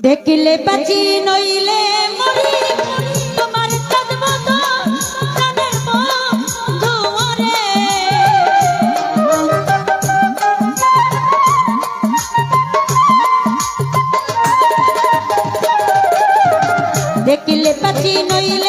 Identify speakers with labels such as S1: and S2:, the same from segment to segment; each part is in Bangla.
S1: দেখলে বাঁচি নইলে মরি তোমার। দেখলে পাচি নইলে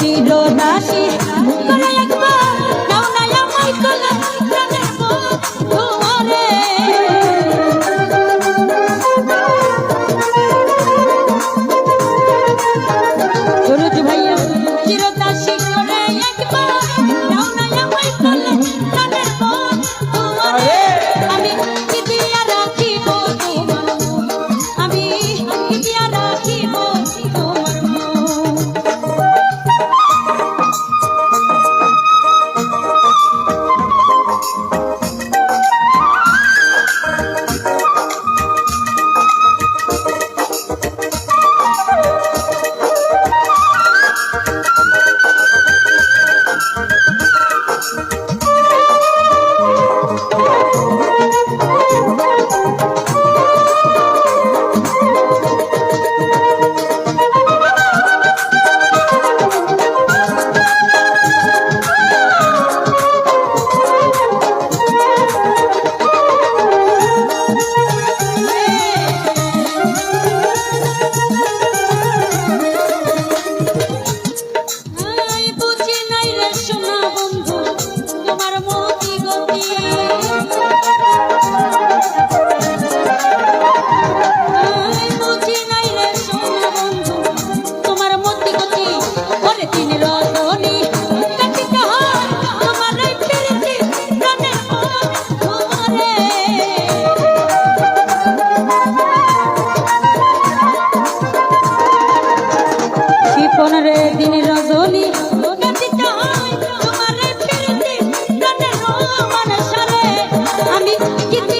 S1: ছিল না ये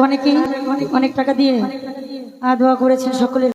S1: ঘনে কি? অনেক টাকা দিয়ে আধোয়া করেছেন সকলের।